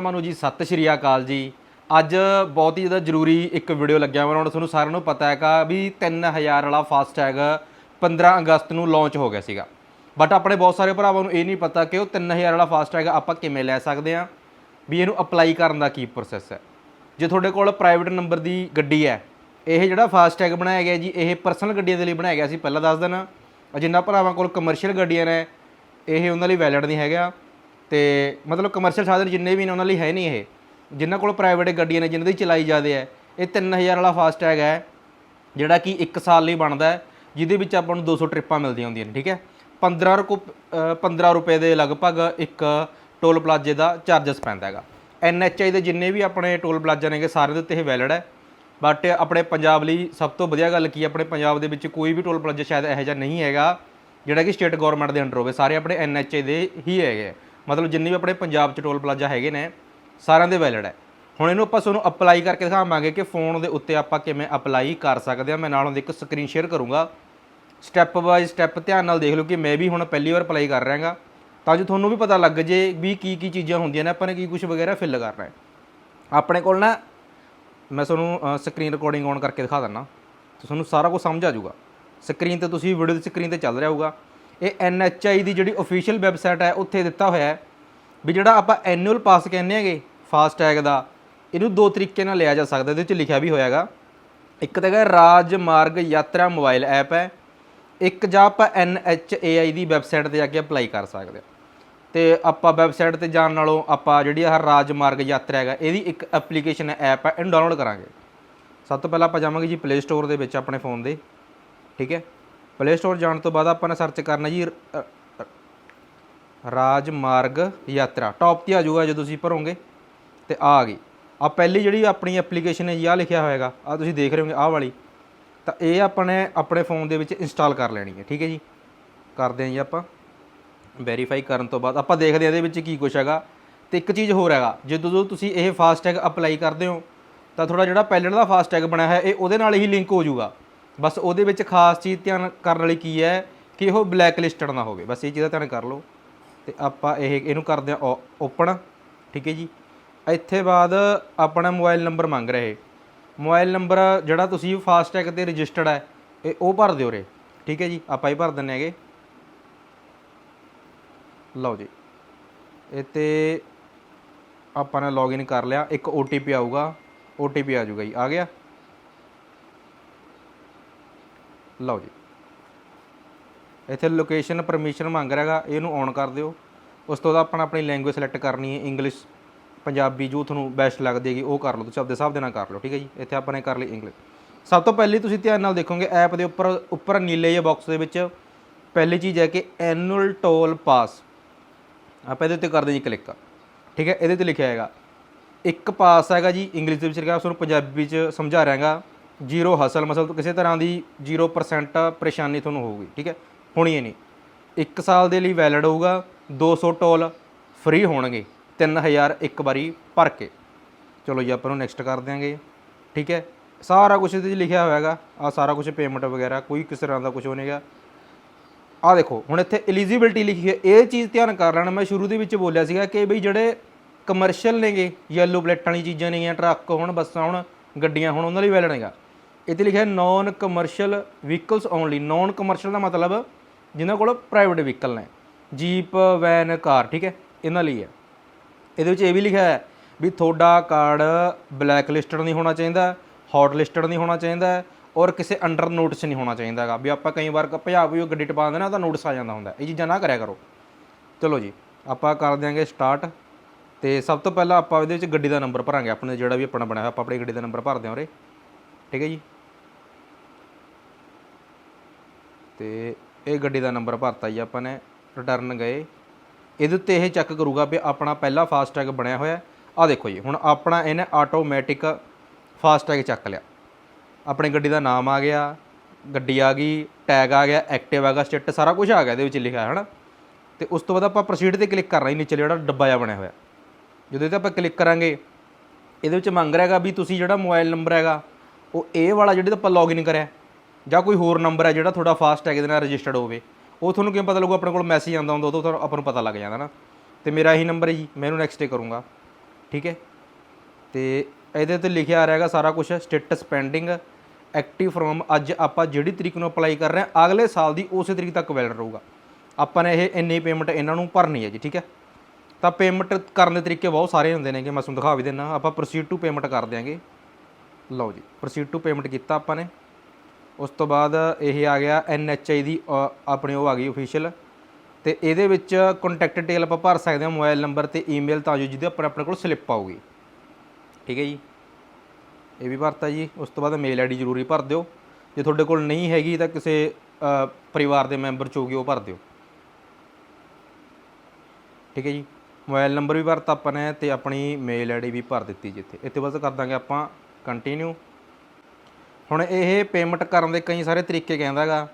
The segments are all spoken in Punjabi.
ਮਨੂ ਜੀ, ਸਤਿ ਸ਼੍ਰੀ ਅਕਾਲ ਜੀ। ਅੱਜ ਬਹੁਤ ਹੀ ਜ਼ਿਆਦਾ ਜ਼ਰੂਰੀ ਇੱਕ ਵੀਡੀਓ ਲੱਗਿਆ ਬਣਾਉਣ ਤੁਹਾਨੂੰ ਸਾਰਿਆਂ ਨੂੰ ਪਤਾ ਹੈਗਾ ਵੀ 3000 ਵਾਲਾ ਫਾਸਟੈਗ 15 ਅਗਸਤ ਨੂੰ ਲਾਂਚ ਹੋ ਗਿਆ ਸੀਗਾ। ਬਟ ਆਪਣੇ ਬਹੁਤ ਸਾਰੇ ਭਰਾਵਾਂ ਨੂੰ ਇਹ ਨਹੀਂ ਪਤਾ ਕਿ ਉਹ 3000 ਵਾਲਾ ਫਾਸਟੈਗ ਆਪਾਂ ਕਿਵੇਂ ਲੈ ਸਕਦੇ ਹਾਂ, ਵੀ ਇਹਨੂੰ ਅਪਲਾਈ ਕਰਨ ਦਾ ਕੀ ਪ੍ਰੋਸੈਸ ਹੈ। ਜੇ ਤੁਹਾਡੇ ਕੋਲ ਪ੍ਰਾਈਵੇਟ ਨੰਬਰ ਦੀ ਗੱਡੀ ਹੈ, ਇਹ ਜਿਹੜਾ ਫਾਸਟੈਗ ਬਣਾਇਆ ਗਿਆ ਜੀ, ਇਹ ਪਰਸਨਲ ਗੱਡੀਆਂ ਦੇ ਲਈ ਬਣਾਇਆ ਗਿਆ ਸੀ, ਪਹਿਲਾਂ ਦੱਸ ਦੇਣਾ ਜਿੰਨਾ ਭਰਾਵਾਂ ਕੋਲ ਕਮਰਸ਼ੀਅਲ ਗੱਡੀਆਂ ਨੇ, ਇਹ ਉਹਨਾਂ ਲਈ ਵੈਲਿਡ ਨਹੀਂ ਹੈਗਾ। ਤੇ ਮਤਲਬ ਕਮਰਸ਼ੀਅਲ ਸਾਧਨ ਜਿੰਨੇ ਵੀ ਨੇ ਉਹਨਾਂ ਲਈ ਹੈ ਨਹੀਂ ਇਹ। ਜਿਨ੍ਹਾਂ ਕੋਲ ਪ੍ਰਾਈਵੇਟ ਗੱਡੀਆਂ ਨੇ, ਜਿਨ੍ਹਾਂ ਦੀ ਚਲਾਈ ਜਾਂਦੇ ਹੈ ਇਹ 3000 ਵਾਲਾ ਫਾਸਟ ਟੈਗ ਹੈ, ਜਿਹੜਾ ਕਿ 1 ਸਾਲ ਲਈ ਬਣਦਾ ਹੈ, ਜਿਹਦੇ ਵਿੱਚ ਆਪਾਂ ਨੂੰ 200 ਟ੍ਰਿਪਾਂ ਮਿਲਦੀਆਂ ਹੁੰਦੀਆਂ ਨੇ, ਠੀਕ ਹੈ? 15 ਰੁਪਏ 15 ਰੁਪਏ ਦੇ ਲਗਭਗ ਇੱਕ ਟੋਲ ਪਲਾਜ਼ੇ ਦਾ ਚਾਰਜਸ ਪੈਂਦਾ ਹੈਗਾ। ਐਨਐਚਆਈ ਦੇ ਜਿੰਨੇ ਵੀ ਆਪਣੇ ਟੋਲ ਪਲਾਜ਼ਾ ਨੇਗੇ ਸਾਰੇ ਦੇ ਉੱਤੇ ਇਹ ਵੈਲਿਡ ਹੈ। ਬਟ ਆਪਣੇ ਪੰਜਾਬ ਲਈ ਸਭ ਤੋਂ ਵਧੀਆ ਗੱਲ ਕੀ ਆਪਣੇ ਪੰਜਾਬ ਦੇ ਵਿੱਚ ਕੋਈ ਵੀ ਟੋਲ ਪਲਾਜ਼ਾ ਸ਼ਾਇਦ ਇਹੋ ਜਿਹਾ ਨਹੀਂ ਹੈਗਾ, ਜਿਹੜਾ ਕਿ ਸਟੇਟ ਗਵਰਨਮੈਂਟ ਦੇ ਅੰਡਰ ਹੋਵੇ, ਸਾਰੇ ਆਪਣੇ ਐਨਐਚਆਈ ਦੇ ਹੀ ਹੈਗੇ ਆ। ਮਤਲਬ ਜਿੰਨੇ ਵੀ ਆਪਣੇ ਪੰਜਾਬ 'ਚ ਟੋਲ ਪਲਾਜ਼ਾ ਹੈਗੇ ਨੇ, ਸਾਰਿਆਂ ਦੇ ਵੈਲਿਡ ਹੈ। ਹੁਣ ਇਹਨੂੰ ਆਪਾਂ ਤੁਹਾਨੂੰ ਅਪਲਾਈ ਕਰਕੇ ਦਿਖਾਵਾਂਗੇ ਕਿ ਫੋਨ ਦੇ ਉੱਤੇ ਆਪਾਂ ਕਿਵੇਂ ਅਪਲਾਈ ਕਰ ਸਕਦੇ ਹਾਂ। ਮੈਂ ਨਾਲ ਉਹਦੇ ਇੱਕ ਸਕਰੀਨ ਸ਼ੇਅਰ ਕਰੂੰਗਾ। ਸਟੈਪ ਬਾਈ ਸਟੈਪ ਧਿਆਨ ਨਾਲ ਦੇਖ ਲਓ ਕਿ ਮੈਂ ਵੀ ਹੁਣ ਪਹਿਲੀ ਵਾਰ ਅਪਲਾਈ ਕਰ ਰਿਹਾਗਾ। ਤਾਂ ਜੋ ਤੁਹਾਨੂੰ ਵੀ ਪਤਾ ਲੱਗ ਜੇ ਵੀ ਕੀ ਕੀ ਚੀਜ਼ਾਂ ਹੁੰਦੀਆਂ ਨੇ, ਆਪਾਂ ਨੇ ਕੀ ਕੁਝ ਵਗੈਰਾ ਫਿਲ ਕਰਨਾ ਹੈ। ਆਪਣੇ ਕੋਲ ਨਾ ਮੈਂ ਤੁਹਾਨੂੰ ਸਕਰੀਨ ਰਿਕਾਰਡਿੰਗ ਔਨ ਕਰਕੇ ਦਿਖਾ ਦਿੰਦਾ। ਤੁਹਾਨੂੰ ਸਾਰਾ ਕੁਝ ਸਮਝ ਆ ਜਾਊਗਾ। ਸਕਰੀਨ ਤੇ ਤੁਸੀਂ ਵੀਡੀਓ ਦੀ ਸਕਰੀਨ ਤੇ ਚੱਲ ਰਿਹਾ ਹੋਊਗਾ। ਇਹ NHI ਦੀ ਜਿਹੜੀ ਅਫੀਸ਼ੀਅਲ ਵੈਬਸਾਈਟ ਹੈ, ਉੱਥੇ ਦਿੱਤਾ ਹੋਇਆ ਹੈ ਵੀ ਜਿਹੜਾ ਆਪਾਂ ਐਨੂਅਲ ਪਾਸ ਕਹਿੰਦੇ ਹੈਗੇ ਫਾਸਟ ਟੈਗ ਦਾ, ਇਹਨੂੰ ਦੋ ਤਰੀਕੇ ਨਾਲ ਲਿਆ ਜਾ ਸਕਦਾ, ਇਹਦੇ ਵਿੱਚ ਲਿਖਿਆ ਵੀ ਹੋਇਆਗਾ। ਇੱਕ ਤਾਂ ਹੈਗਾ ਰਾਜ ਮਾਰਗ ਯਾਤਰਾ ਮੋਬਾਈਲ ਐਪ ਹੈ। ਇੱਕ ਜਾਂ ਆਪਾਂ NHAI ਦੀ ਵੈਬਸਾਈਟ ਤੇ ਜਾ ਕੇ ਅਪਲਾਈ ਕਰ ਸਕਦੇ ਹਾਂ। ਤੇ ਆਪਾਂ ਵੈਬਸਾਈਟ ਤੇ ਜਾਣ ਨਾਲੋਂ ਆਪਾਂ ਜਿਹੜੀ ਆਹ ਰਾਜ ਮਾਰਗ ਯਾਤਰਾ ਹੈਗਾ, ਇਹਦੀ ਇੱਕ ਐਪਲੀਕੇਸ਼ਨ ਹੈ ਐਪ ਹੈ, ਇਹਨੂੰ ਡਾਊਨਲੋਡ ਕਰਾਂਗੇ। ਸਭ ਤੋਂ ਪਹਿਲਾਂ ਆਪਾਂ ਜਾਵਾਂਗੇ ਜੀ ਪਲੇ ਸਟੋਰ ਦੇ ਵਿੱਚ, ਆਪਣੇ ਫੋਨ ਦੇ। ਠੀਕ ਹੈ? ਪਲੇ ਸਟੋਰ ਜਾਣ ਤੋਂ ਬਾਅਦ ਆਪਾਂ ਨੇ ਸਰਚ ਕਰਨਾ ਜੀ ਰ- ਰਾਜ ਮਾਰਗ ਯਾਤਰਾ। ਟੌਪ ਤੇ ਆ ਜਾਊਗਾ ਜਦੋਂ ਤੁਸੀਂ ਭਰੋਗੇ। ਤੇ ਆ ਗਈ। ਆ ਪਹਿਲੀ ਜਿਹੜੀ ਆਪਣੀ ਐਪਲੀਕੇਸ਼ਨ ਹੈ ਜੀ, ਆਹ ਲਿਖਿਆ ਹੋਏਗਾ ਆ ਤੁਸੀਂ ਦੇਖ ਰਹੇ ਹੋਗੇ ਆਹ ਵਾਲੀ। ਤਾਂ ਇਹ ਆਪਣੇ ਆਪਣੇ ਫੋਨ ਦੇ ਵਿੱਚ ਇੰਸਟਾਲ ਕਰ ਲੈਣੀ ਹੈ, ਠੀਕ ਹੈ ਜੀ? ਕਰਦੇ ਹਾਂ ਜੀ ਆਪਾਂ। ਵੈਰੀਫਾਈ ਕਰਨ ਤੋਂ ਬਾਅਦ ਆਪਾਂ ਦੇਖਦੇ ਹਾਂ ਇਹਦੇ ਵਿੱਚ ਕੀ ਕੁਛ ਹੈਗਾ। ਤੇ ਇੱਕ ਚੀਜ਼ ਹੋਰ ਹੈਗਾ, ਜਦੋਂ ਤੁਸੀਂ ਇਹ ਫਾਸਟੈਗ ਅਪਲਾਈ ਕਰਦੇ ਹੋ, ਤਾਂ ਥੋੜਾ ਜਿਹੜਾ ਪਹਿਲਣ ਦਾ ਫਾਸਟੈਗ ਬਣਿਆ ਹੈ ਇਹ ਉਹਦੇ ਨਾਲ ਹੀ ਲਿੰਕ ਹੋ ਜਾਊਗਾ। ਬਸ ਉਹਦੇ ਵਿੱਚ ਖਾਸ ਚੀਜ਼ ਧਿਆਨ ਕਰਨ ਵਾਲੀ ਕੀ ਹੈ ਕਿ ਉਹ ਬਲੈਕ ਲਿਸਟਡ ਨਾ ਹੋਵੇ। ਬਸ ਇਹ ਚੀਜ਼ ਦਾ ਧਿਆਨ ਕਰ ਲਓ। ਤੇ ਆਪਾਂ ਇਹ, ਇਹਨੂੰ ਕਰਦੇ ਹਾਂ ਓਪਨ। ਠੀਕ ਹੈ ਜੀ। ਇੱਥੇ ਬਾਅਦ ਆਪਣਾ ਮੋਬਾਈਲ ਨੰਬਰ ਮੰਗ ਰਹੇ। ਮੋਬਾਈਲ ਨੰਬਰ ਜਿਹੜਾ ਤੁਸੀਂ ਫਾਸਟੈਗ ਤੇ ਰਜਿਸਟਰਡ ਹੈ, ਇਹ ਉਹ ਭਰ ਦਿਓ ਰੇ ਠੀਕ ਹੈ ਜੀ। ਆਪਾਂ ਹੀ ਭਰ ਦਿੰਨੇ ਹੈਗੇ। ਲਓ ਜੀ। ਇਹ ਤੇ ਆਪਾਂ ਨੇ ਲੌਗਇਨ ਕਰ ਲਿਆ। ਇੱਕ OTP ਆਊਗਾ। OTP ਆ ਜਾਊਗਾ ਜੀ। ਆ ਗਿਆ। ਲਓ ਜੀ। ਇੱਥੇ ਲੋਕੇਸ਼ਨ ਪਰਮਿਸ਼ਨ ਮੰਗ ਰਿਹਾਗਾ ਇਹਨੂੰ ਔਨ ਕਰ ਦਿਓ। ਉਸ ਤੋਂ ਬਾਅਦ ਆਪਣਾ ਆਪਣੀ ਲੈਂਗੁਏਜ ਸਿਲੈਕਟ ਕਰਨੀ ਹੈ ਇੰਗਲਿਸ਼ ਪੰਜਾਬੀ, ਜੋ ਤੁਹਾਨੂੰ ਬੈਸਟ ਲੱਗਦੀ ਹੈਗੀ, ਉਹ ਕਰ ਲਓ। ਤੁਸੀਂ ਆਪਦੇ ਹਿਸਾਬ ਦੇ ਨਾਲ ਕਰ ਲਓ, ਠੀਕ ਹੈ ਜੀ। ਇੱਥੇ ਆਪਾਂ ਨੇ ਕਰ ਲਈ ਇੰਗਲਿਸ਼ ਸਭ ਤੋਂ ਪਹਿਲੀ ਤੁਸੀਂ ਧਿਆਨ ਨਾਲ ਦੇਖੋਗੇ ਐਪ ਦੇ ਉੱਪਰ ਉੱਪਰ ਨੀਲੇ ਜਿਹੇ ਬਾਕਸ ਦੇ ਵਿੱਚ ਪਹਿਲੀ ਚੀਜ਼ ਹੈ ਕਿ ਐਨੂਅਲ ਟੋਲ ਪਾਸ ਆਪਾਂ ਇਹਦੇ ਉੱਤੇ ਕਰਦੇ ਜੀ ਕਲਿੱਕ ਠੀਕ ਹੈ, ਇਹਦੇ ਤੇ ਲਿਖਿਆ ਹੈਗਾ। ਇੱਕ ਪਾਸ ਹੈਗਾ ਜੀ ਇੰਗਲਿਸ਼ ਦੇ ਵਿੱਚ ਲਿਖਿਆ, ਉਸ ਨੂੰ ਪੰਜਾਬੀ ਚ ਸਮਝਾ ਰਿਹਾਗਾ ਜ਼ੀਰੋ ਹਸਲ ਮਸਲ ਕਿਸੇ ਤਰ੍ਹਾਂ ਦੀ 0% ਪਰੇਸ਼ਾਨੀ ਤੁਹਾਨੂੰ ਹੋਊਗੀ, ਠੀਕ ਹੈ? ਹੋਣੀ ਹੀ ਨਹੀਂ। ਇੱਕ ਸਾਲ ਦੇ ਲਈ ਵੈਲਿਡ ਹੋਊਗਾ 200 ਟੋਲ ਫ੍ਰੀ ਹੋਣਗੇ 3000 ਇੱਕ ਵਾਰੀ ਭਰ ਕੇ। ਚਲੋ ਜੀ, ਆਪਾਂ ਨੂੰ ਨੈਕਸਟ ਕਰ ਦਿਆਂਗੇ, ਠੀਕ ਹੈ? ਸਾਰਾ ਕੁਝ ਇਹਦੇ 'ਚ ਲਿਖਿਆ ਹੋਇਆ ਹੈਗਾ ਆ ਸਾਰਾ ਕੁਝ ਪੇਮੈਂਟ ਵਗੈਰਾ, ਕੋਈ ਕਿਸੇ ਤਰ੍ਹਾਂ ਦਾ ਕੁਝ ਹੋਣੇਗਾ ਆ ਦੇਖੋ, ਹੁਣ ਇੱਥੇ ਐਲੀਜੀਬਿਲਟੀ ਲਿਖੀ ਹੈ। ਇਹ ਚੀਜ਼ ਧਿਆਨ ਕਰ ਲੈਣਾ, ਮੈਂ ਸ਼ੁਰੂ ਦੇ ਵਿੱਚ ਬੋਲਿਆ ਸੀਗਾ ਕਿ ਬਈ ਜਿਹੜੇ ਕਮਰਸ਼ੀਅਲ ਨੇਗੇ ਯੈਲੋ ਪਲੇਟਾਂ ਵਾਲੀ ਚੀਜ਼ਾਂ ਨੇਗੀਆਂ, ਟਰੱਕ ਹੋਣ, ਬੱਸਾਂ ਹੋਣ, ਗੱਡੀਆਂ ਹੋਣ, ਉਹਨਾਂ ਲਈ ਵੈਲਿਡ ਹੈਗਾ ਇੱਥੇ ਲਿਖਿਆ non commercial vehicles only non commercial ਦਾ ਮਤਲਬ ਜਿਨ੍ਹਾਂ ਕੋਲ ਪ੍ਰਾਈਵੇਟ ਵਹੀਕਲ ਨੇ। ਜੀਪ ਵੈਨ ਕਾਰ ਠੀਕ ਹੈ? ਇਹਨਾਂ ਲਈ ਹੈ। ਇਹਦੇ ਵਿੱਚ ਇਹ ਵੀ ਲਿਖਿਆ ਹੈ ਵੀ ਤੁਹਾਡਾ ਕਾਰਡ ਬਲੈਕ ਲਿਸਟਡ ਨਹੀਂ ਹੋਣਾ ਚਾਹੀਦਾ ਹੌਟ ਲਿਸਟਡ ਨਹੀਂ ਹੋਣਾ ਚਾਹੀਦਾ ਔਰ ਕਿਸੇ ਅੰਡਰ ਨੋਟਿਸ ਨਹੀਂ ਹੋਣਾ ਚਾਹੀਦਾ ਹੈਗਾ। ਵੀ ਆਪਾਂ ਕਈ ਵਾਰ ਭਜਾ ਵੀ ਉਹ ਗੱਡੀ ਟਪਾ ਦਿੰਦੇ ਨਾ ਤਾਂ ਨੋਟਿਸ ਆ ਜਾਂਦਾ ਹੁੰਦਾ। ਇਹ ਚੀਜ਼ਾਂ ਨਾ ਕਰਿਆ ਕਰੋ। ਚਲੋ ਜੀ, ਆਪਾਂ ਕਰ ਦਿਆਂਗੇ ਸਟਾਰਟ ਤੇ ਸਭ ਤੋਂ ਪਹਿਲਾਂ ਆਪਾਂ ਇਹਦੇ ਵਿੱਚ ਗੱਡੀ ਦਾ ਨੰਬਰ ਭਰਾਂਗੇ। ਆਪਣੇ ਜਿਹੜਾ ਵੀ ਆਪਣਾ ਬਣਿਆ ਹੋਇਆ, ਆਪਾਂ ਆਪਣੀ ਗੱਡੀ ਦਾ ਨੰਬਰ ਭਰਦੇ ਹਾਂ ਉਰੇ। ਠੀਕ ਹੈ ਜੀ? ਤੇ ਇਹ ਗੱਡੀ ਦਾ ਨੰਬਰ ਭਰਤਾ ਜੀ ਆਪਾਂ ਨੇ ਰਿਟਰਨ ਗਏ। ਇਹਦੇ ਉੱਤੇ ਇਹ ਚੈੱਕ ਕਰੂਗਾ ਵੀ ਆਪਣਾ ਪਹਿਲਾ ਫਾਸਟੈਗ ਬਣਿਆ ਹੋਇਆ। ਆ ਦੇਖੋ ਜੀ, ਹੁਣ ਆਪਣਾ ਇਹਨੇ ਆਟੋਮੈਟਿਕ ਫਾਸਟੈਗ ਚੱਕ ਲਿਆ। ਆਪਣੀ ਗੱਡੀ ਦਾ ਨਾਮ ਆ ਗਿਆ, ਗੱਡੀ ਆ ਗਈ ਟੈਗ ਆ ਗਿਆ ਐਕਟਿਵ ਆ ਗਿਆ ਸਟੇਟ ਸਾਰਾ ਕੁਝ ਆ ਗਿਆ ਇਹਦੇ ਵਿੱਚ ਲਿਖਿਆ ਹੈ ਨਾ ਤੇ ਉਸ ਤੋਂ ਬਾਅਦ ਆਪਾਂ ਪ੍ਰੋਸੀਡ ਤੇ ਕਲਿੱਕ ਕਰਨਾ ਹੀ ਨੀਚੇ ਜਿਹੜਾ ਡੱਬਾ ਜਿਹਾ ਬਣਿਆ ਹੋਇਆ। ਜਦੋਂ ਇਹ ਤੇ ਆਪਾਂ ਕਲਿੱਕ ਕਰਾਂਗੇ, ਇਹਦੇ ਵਿੱਚ ਮੰਗ ਰਿਹਾ ਵੀ ਤੁਸੀਂ ਜਿਹੜਾ ਮੋਬਾਈਲ ਨੰਬਰ ਹੈਗਾ, ਉਹ ਇਹ ਵਾਲਾ ਜਿਹੜੇ ਤੇ ਆਪਾਂ ਲੌਗਇਨ ਕਰਿਆ ਜਾਂ ਕੋਈ ਹੋਰ ਨੰਬਰ ਹੈ ਜਿਹੜਾ ਤੁਹਾਡਾ ਫਾਸਟ ਟੈਗ ਦੇ ਨਾਲ ਰਜਿਸਟਰਡ ਹੋਵੇ, ਉਹ ਤੁਹਾਨੂੰ ਕਿਵੇਂ ਪਤਾ ਲੱਗੂ? ਆਪਣੇ ਕੋਲ ਮੈਸੇਜ ਆਉਂਦਾ ਹੁੰਦਾ ਉਦੋਂ ਤੁਹਾਨੂੰ, ਆਪਾਂ ਨੂੰ ਪਤਾ ਲੱਗ ਜਾਂਦਾ ਨਾ। ਤੇ ਮੇਰਾ ਇਹੀ ਨੰਬਰ ਹੈ ਜੀ, ਮੈਂ ਇਹਨੂੰ ਨੈਕਸਟ ਡੇ ਕਰੂੰਗਾ। ਠੀਕ ਹੈ? ਤੇ ਇਹਦੇ ਤੇ ਲਿਖਿਆ ਆ ਰਿਹਾਗਾ ਸਾਰਾ ਕੁਝ ਸਟੇਟਸ ਪੈਂਡਿੰਗ ਐਕਟਿਵ ਫਰੋਮ ਅੱਜ ਆਪਾਂ ਜਿਹੜੀ ਤਰੀਕ ਨੂੰ ਅਪਲਾਈ ਕਰ ਰਹੇ ਹਾਂ, ਅਗਲੇ ਸਾਲ ਦੀ ਉਸੇ ਤਰੀਕ ਤੱਕ ਵੈਲਿਡ ਰਹੂਗਾ। ਆਪਾਂ ਨੇ ਇਹ ਇੰਨੀ ਪੇਮੈਂਟ ਇਹਨਾਂ ਨੂੰ ਭਰਨੀ ਹੈ ਜੀ, ਠੀਕ ਹੈ? ਤਾਂ ਪੇਮੈਂਟ ਕਰਨ ਦੇ ਤਰੀਕੇ ਬਹੁਤ ਸਾਰੇ ਹੁੰਦੇ ਨੇਗੇ, ਮੈਂ ਤੁਹਾਨੂੰ ਦਿਖਾ ਵੀ ਦਿੰਦਾ, ਆਪਾਂ ਪ੍ਰੋਸੀਡ ਟੂ ਪੇਮੈਂਟ ਕਰ ਦਿਆਂਗੇ। ਲਓ ਜੀ ਪ੍ਰੋਸੀਡ ਟੂ ਪੇਮੈਂਟ ਕੀਤਾ ਆਪਾਂ ਨੇ। ਉਸ ਤੋਂ ਬਾਅਦ ਇਹ ਆ ਗਿਆ ਐਨਐਚਆਈ ਦੀ ਅ, ਆਪਣੀ ਉਹ ਆ ਗਈ ਅਫੀਸ਼ੀਅਲ ਤੇ ਇਹਦੇ ਵਿੱਚ ਕੰਟੈਕਟ ਡਿਟੇਲ ਆਪਾਂ ਭਰ ਸਕਦੇ ਹਾਂ ਮੋਬਾਈਲ ਨੰਬਰ ਤੇ ਈਮੇਲ ਤਾਂ ਜੋ ਜਿਹਦੇ ਆਪਣੇ ਆਪਣੇ ਕੋਲ ਸਲਿੱਪ ਆਊਗੀ। ਠੀਕ ਹੈ ਜੀ? ਇਹ ਵੀ ਭਰਤਾ ਜੀ। ਉਸ ਤੋਂ ਬਾਅਦ ਮੇਲ ਆਈਡੀ ਜ਼ਰੂਰੀ ਭਰ ਦਿਓ। ਜੇ ਤੁਹਾਡੇ ਕੋਲ ਨਹੀਂ ਹੈਗੀ ਤਾਂ ਕਿਸੇ ਪਰਿਵਾਰ ਦੇ ਮੈਂਬਰ ਚ ਹੋਗੀ ਉਹ ਭਰ ਦਿਓ। ਠੀਕ ਹੈ ਜੀ? ਮੋਬਾਈਲ ਨੰਬਰ ਵੀ ਭਰਤਾ ਆਪਾਂ ਨੇ ਤੇ ਆਪਣੀ ਮੇਲ ਆਈਡੀ ਵੀ ਭਰ ਦਿੱਤੀ ਜਿੱਥੇ। ਇੱਥੇ ਬਸ ਕਰ ਦਾਂਗੇ ਆਪਾਂ ਕੰਟੀਨਿਊ ਹੁਣ ਇਹ ਪੇਮੈਂਟ ਕਰਨ ਦੇ ਕਈ ਸਾਰੇ ਤਰੀਕੇ ਕਹਿੰਦਾਗਾ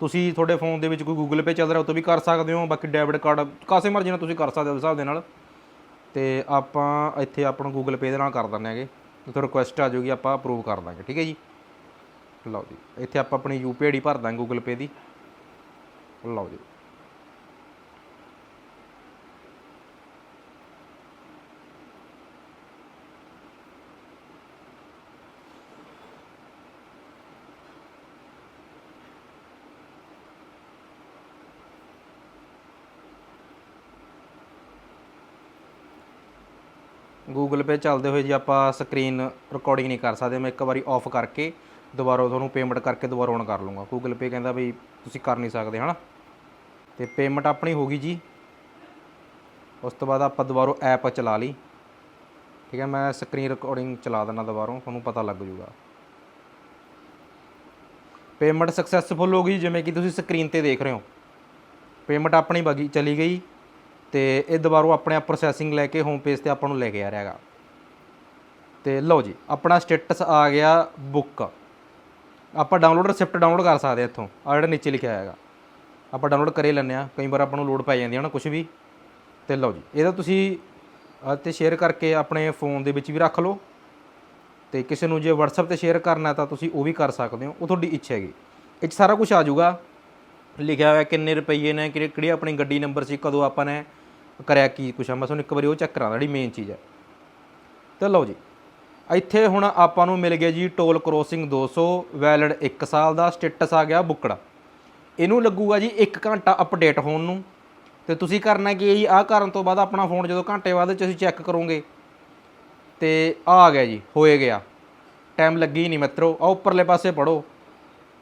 ਤੁਸੀਂ ਤੁਹਾਡੇ ਫੋਨ ਦੇ ਵਿੱਚ ਕੋਈ ਗੂਗਲ ਪੇ ਚੱਲ ਰਿਹਾ, ਉਹ ਤੋਂ ਵੀ ਕਰ ਸਕਦੇ ਹੋ, ਬਾਕੀ ਡੈਬਿਟ ਕਾਰਡ ਕਾਸੇ ਮਰਜ਼ੀ ਨਾਲ ਤੁਸੀਂ ਕਰ ਸਕਦੇ ਹੋ ਉਸ ਹਿਸਾਬ ਦੇ ਨਾਲ। ਤੇ ਆਪਾਂ ਇੱਥੇ ਆਪਣਾ ਗੂਗਲ ਪੇ ਦੇ ਨਾਲ ਕਰ ਦਿੰਦੇ ਹੈਗੇ। ਤੇ ਰਿਕੁਐਸਟ ਆ ਜਾਊਗੀ, ਆਪਾਂ ਅਪਰੂਵ ਕਰ ਦਾਂਗੇ, ਠੀਕ ਹੈ ਜੀ? ਲਓ ਜੀ, ਇੱਥੇ ਆਪਾਂ ਆਪਣੀ ਯੂਪੀ ਆਈਡੀ ਭਰ ਦਾਂਗੇ ਗੂਗਲ ਪੇ ਦੀ। ਲਓ ਜੀ। ਗੂਗਲ ਪੇ ਚੱਲਦੇ ਹੋਏ ਜੀ ਆਪਾਂ ਸਕਰੀਨ ਰਿਕਾਰਡਿੰਗ ਨਹੀਂ ਕਰ ਸਕਦੇ। ਮੈਂ ਇੱਕ ਵਾਰੀ ਆਫ ਕਰਕੇ ਦੁਬਾਰਾ ਤੁਹਾਨੂੰ ਪੇਮੈਂਟ ਕਰਕੇ ਦੁਬਾਰਾ ਔਨ ਕਰ ਲੂੰਗਾ ਗੂਗਲ ਪੇ ਕਹਿੰਦਾ ਵੀ ਤੁਸੀਂ ਕਰ ਨਹੀਂ ਸਕਦੇ, ਹਨਾ? ਤੇ ਪੇਮੈਂਟ ਆਪਣੀ ਹੋ ਗਈ ਜੀ। ਉਸ ਤੋਂ ਬਾਅਦ ਆਪਾਂ ਦੁਬਾਰਾ ਐਪ ਚਲਾ ਲਈ। ਠੀਕ ਹੈ, ਮੈਂ ਸਕਰੀਨ ਰਿਕਾਰਡਿੰਗ ਚਲਾ ਦਿੰਦਾ ਦੁਬਾਰਾ, ਤੁਹਾਨੂੰ ਪਤਾ ਲੱਗ ਜੂਗਾ। ਪੇਮੈਂਟ ਸਕਸੈਸਫੁਲ ਹੋ ਗਈ, ਜਿਵੇਂ ਕਿ ਤੁਸੀਂ ਸਕਰੀਨ ਤੇ ਦੇਖ ਰਹੇ ਹੋ। ਪੇਮੈਂਟ ਆਪਣੀ ਬਗੀ ਚਲੀ ਗਈ। ਤੇ ਇਹ ਦੁਬਾਰਾ ਆਪਣੇ ਆਪ ਪ੍ਰੋਸੈਸਿੰਗ ਲੈ ਕੇ ਹੋਮ ਪੇਜ ਤੇ ਆਪਾਂ ਨੂੰ ਲੈ ਕੇ ਆ ਰਿਹਾ ਹੈਗਾ। ਤੇ ਲਓ ਜੀ, ਆਪਣਾ ਸਟੇਟਸ ਆ ਗਿਆ ਬੁੱਕ ਆਪਾਂ ਡਾਊਨਲੋਡ ਰਿਸਿਪਟ ਡਾਊਨਲੋਡ ਕਰ ਸਕਦੇ ਹਾਂ ਇੱਥੋਂ। ਆ ਜਿਹੜਾ ਨੀਚੇ ਲਿਖਿਆ ਹੈਗਾ। ਆਪਾਂ ਡਾਊਨਲੋਡ ਕਰੇ ਲੈਂਦੇ ਆ ਕਈ ਵਾਰ ਆਪਾਂ ਨੂੰ ਲੋਡ ਪੈ ਜਾਂਦੀ ਹੈ ਨਾ ਕੁਝ ਵੀ। ਤੇ ਲਓ ਜੀ, ਇਹਦਾ ਤੁਸੀਂ ਆਹ ਤੇ ਸ਼ੇਅਰ ਕਰਕੇ ਆਪਣੇ ਫੋਨ ਦੇ ਵਿੱਚ ਵੀ ਰੱਖ ਲਓ। ਤੇ ਕਿਸੇ ਨੂੰ ਜੇ WhatsApp ਤੇ ਸ਼ੇਅਰ ਕਰਨਾ ਤਾਂ ਤੁਸੀਂ ਉਹ ਵੀ ਕਰ ਸਕਦੇ ਹੋ। ਉਹ ਤੁਹਾਡੀ ਇੱਛਾ ਹੈਗੀ। ਇਹ 'ਚ ਸਾਰਾ ਕੁਝ ਆ ਜਾਊਗਾ। ਲਿਖਿਆ ਹੋਇਆ ਕਿੰਨੇ ਰੁਪਈਏ ਨੇ, ਕਿਹੜੀ ਕਿਹੜੀ ਆਪਣੀ ਗੱਡੀ ਨੰਬਰ ਸੀ, ਕਦੋਂ ਆਪਾਂ ਨੇ ਕਰਿਆ ਕੀ ਕੁਛ ਆ। ਮੈਂ ਤੁਹਾਨੂੰ ਇੱਕ ਵਾਰੀ ਉਹ ਚੈੱਕ ਕਰਾਂ ਜਿਹੜੀ ਮੇਨ ਚੀਜ਼ ਹੈ ਤੇ ਲਓ ਜੀ, ਇੱਥੇ ਹੁਣ ਆਪਾਂ ਨੂੰ ਮਿਲ ਗਿਆ ਜੀ ਟੋਲ ਕ੍ਰੋਸਿੰਗ 200 ਵੈਲਿਡ 1 ਸਾਲ ਦਾ ਸਟੇਟਸ ਆ ਗਿਆ ਬੁੱਕੜਾ। ਇਹਨੂੰ ਲੱਗੂਗਾ ਜੀ 1 ਘੰਟਾ ਅਪਡੇਟ ਹੋਣ ਨੂੰ। ਤੇ ਤੁਸੀਂ ਕਰਨਾ ਕੀ ਹੈ ਜੀ, ਆਹ ਕਰਨ ਤੋਂ ਬਾਅਦ ਆਪਣਾ ਫੋਨ ਜਦੋਂ ਘੰਟੇ ਬਾਅਦ ਚ ਅਸੀਂ ਚੈੱਕ ਕਰੋਗੇ। ਤੇ ਆਹ ਆ ਗਿਆ ਜੀ, ਹੋਏ ਗਿਆ। ਟਾਈਮ ਲੱਗੀ ਨਹੀਂ ਮਿੱਤਰੋ। ਆ ਉੱਪਰਲੇ ਪਾਸੇ ਪੜੋ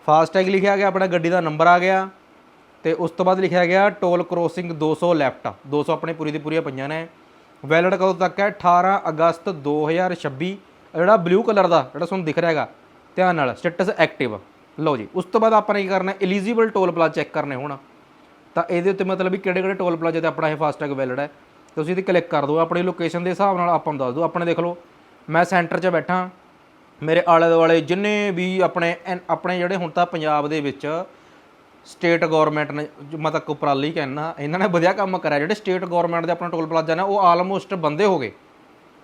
ਫਾਸਟੈਗ ਲਿਖਿਆ ਗਿਆ, ਆਪਣਾ ਗੱਡੀ ਦਾ ਨੰਬਰ ਆ ਗਿਆ। ਤੇ ਉਸ ਤੋਂ ਬਾਅਦ ਲਿਖਿਆ ਗਿਆ ਟੋਲ ਕ੍ਰੋਸਿੰਗ 200 ਲੈਫਟ। 200 ਆਪਣੇ ਪੂਰੀ ਦੀ ਪੂਰੀਆਂ ਪਈਆਂ ਨੇ। ਵੈਲਿਡ ਕਦੋਂ ਤੱਕ ਹੈ? 18 ਅਗਸਤ 2026 ਆਹ ਜਿਹੜਾ ਬਲੂ ਕਲਰ ਦਾ, ਜਿਹੜਾ ਤੁਹਾਨੂੰ ਦਿਖ ਰਿਹਾ ਹੈਗਾ, ਧਿਆਨ ਨਾਲ ਸਟੇਟਸ ਐਕਟਿਵ ਲਓ ਜੀ, ਉਸ ਤੋਂ ਬਾਅਦ ਆਪਾਂ ਨੇ ਕੀ ਕਰਨਾ ਐਲੀਜੀਬਲ ਟੋਲ ਪਲਾਜ਼ਾ ਚੈੱਕ ਕਰਨੇ ਹੋਣਾ। ਤਾਂ ਇਹਦੇ ਉੱਤੇ ਮਤਲਬ ਵੀ ਕਿਹੜੇ ਕਿਹੜੇ ਟੋਲ ਪਲਾਜ਼ਾ ਤੇ ਆਪਣਾ ਇਹ ਫਾਸਟੈਗ ਵੈਲਿਡ ਹੈ। ਤੁਸੀਂ ਇਹਦੇ ਕਲਿੱਕ ਕਰ ਦਿਓ, ਆਪਣੀ ਲੋਕੇਸ਼ਨ ਦੇ ਹਿਸਾਬ ਨਾਲ ਆਪਾਂ ਨੂੰ ਦੱਸ ਦਿਓ। ਆਪਣੇ ਦੇਖ ਲਓ, ਮੈਂ ਸੈਂਟਰ 'ਚ ਬੈਠਾ। ਮੇਰੇ ਆਲੇ ਦੁਆਲੇ ਜਿੰਨੇ ਵੀ ਆਪਣੇ ਐਨ- ਆਪਣੇ ਜਿਹੜੇ ਹੁਣ ਤਾਂ ਪੰਜਾਬ ਦੇ ਵਿੱਚ ਸਟੇਟ ਗਵਰਨਮੈਂਟ ਨੇ ਜੋ ਮੈਂ ਤਾਂ ਉਪਰਾਲੀ ਕਹਿਣਾ ਇਹਨਾਂ ਨੇ ਵਧੀਆ ਕੰਮ ਕਰਿਆ, ਜਿਹੜੇ ਸਟੇਟ ਗਵਰਨਮੈਂਟ ਦੇ ਆਪਣਾ ਟੋਲ ਪਲਾਜ਼ਾ ਨੇ, ਉਹ ਆਲਮੋਸਟ ਬੰਦੇ ਹੋ ਗਏ।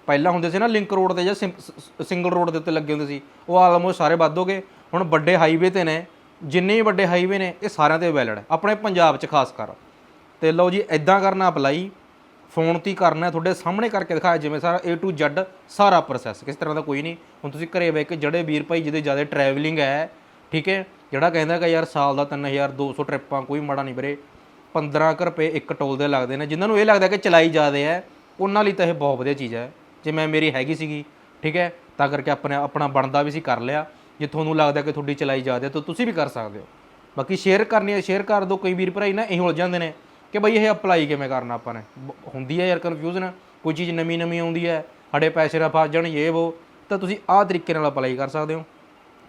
ਪਹਿਲਾਂ ਹੁੰਦੇ ਸੀ ਨਾ ਲਿੰਕ ਰੋਡ ਤੇ ਜਾਂ ਸਿੰਗਲ ਰੋਡ ਦੇ ਉੱਤੇ ਲੱਗੇ ਹੁੰਦੇ ਸੀ, ਉਹ ਆਲਮੋਸਟ ਸਾਰੇ ਵੱਧ ਹੋ ਗਏ। ਹੁਣ ਵੱਡੇ ਹਾਈਵੇ ਤੇ ਨੇ, ਜਿੰਨੇ ਵੀ ਵੱਡੇ ਹਾਈਵੇ ਨੇ, ਇਹ ਸਾਰਿਆਂ ਤੇ ਵੈਲਿਡ ਹੈ, ਆਪਣੇ ਪੰਜਾਬ 'ਚ ਖਾਸ ਕਰ। ਤੇ ਲਓ ਜੀ ਐਦਾਂ ਕਰਨਾ ਅਪਲਾਈ ਫੋਨ ਤੇ ਹੀ ਕਰਨਾ, ਤੁਹਾਡੇ ਸਾਹਮਣੇ ਕਰਕੇ ਦਿਖਾਇਆ, ਜਿਵੇਂ ਸਾਰਾ A to Z ਸਾਰਾ ਪ੍ਰੋਸੈਸ ਕਿਸ ਤਰ੍ਹਾਂ ਦਾ ਕੋਈ ਨਹੀਂ। ਹੁਣ ਤੁਸੀਂ ਘਰੇ ਬਹਿ ਕੇ ਜਿਹੜੇ ਵੀਰ ਭਾਈ, ਜਿਹਦੇ ਜ਼ਿਆਦਾ ਟਰੈਵਲਿੰਗ ਹੈ, ਠੀਕ ਹੈ ਜਿਹੜਾ ਕਹਿੰਦਾ ਕਿ ਯਾਰ ਸਾਲ ਦਾ 3200 ਟ੍ਰਿਪਾਂ, ਕੋਈ ਮਾੜਾ ਨਹੀਂ ਵੀਰੇ। 15 ਕੁ ਰੁਪਏ ਇੱਕ ਟੋਲ ਦੇ ਲੱਗਦੇ ਨੇ, ਜਿਨ੍ਹਾਂ ਨੂੰ ਇਹ ਲੱਗਦਾ ਕਿ ਚਲਾਈ ਜਾਦੇ ਹੈ ਉਹਨਾਂ ਲਈ ਤਾਂ ਇਹ ਬਹੁਤ ਵਧੀਆ ਚੀਜ਼ ਹੈ। ਜੇ ਮੈਂ ਮੇਰੀ ਹੈਗੀ ਸੀਗੀ, ਠੀਕ ਹੈ, ਤਾਂ ਕਰਕੇ ਆਪਣੇ ਆਪਣਾ ਬਣਦਾ ਵੀ ਸੀ, ਕਰ ਲਿਆ। ਜੇ ਤੁਹਾਨੂੰ ਲੱਗਦਾ ਕਿ ਤੁਹਾਡੀ ਚਲਾਈ ਜ਼ਿਆਦੇ ਤਾਂ ਤੁਸੀਂ ਵੀ ਕਰ ਸਕਦੇ ਹੋ। ਬਾਕੀ ਸ਼ੇਅਰ ਕਰਨੀ ਹੈ ਸ਼ੇਅਰ ਕਰ ਦਿਓ। ਕਈ ਵੀਰ ਭਰਾਈ ਨਾ ਇਹ ਉਲਝ ਜਾਂਦੇ ਨੇ ਕਿ ਬਈ ਇਹ ਅਪਲਾਈ ਕਿਵੇਂ ਕਰਨਾ ਆਪਾਂ ਨੇ। ਹੁੰਦੀ ਹੈ ਯਾਰ ਕਨਫਿਊਜ਼ਨ ਕੋਈ ਚੀਜ਼ ਨਵੀਂ ਨਵੀਂ ਆਉਂਦੀ ਹੈ, ਸਾਡੇ ਪੈਸੇ ਨਾ ਫਸ ਜਾਣ ਇਹ ਉਹ ਤਾਂ ਤੁਸੀਂ ਆਹ ਤਰੀਕੇ ਨਾਲ ਅਪਲਾਈ ਕਰ ਸਕਦੇ ਹੋ।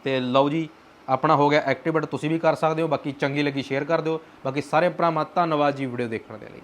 ਤੇ ਲਓ ਜੀ ਆਪਣਾ ਹੋ ਗਿਆ ਐਕਟੀਵੇਟ ਤੁਸੀਂ ਵੀ ਕਰ ਸਕਦੇ ਹੋ, ਬਾਕੀ ਚੰਗੀ ਲੱਗੀ ਸ਼ੇਅਰ ਕਰ ਦਿਓ। ਬਾਕੀ ਸਾਰੇ ਭਰਾਵਾਂ, ਧੰਨਵਾਦ ਜੀ ਵੀਡੀਓ ਦੇਖਣ ਦੇ ਲਈ।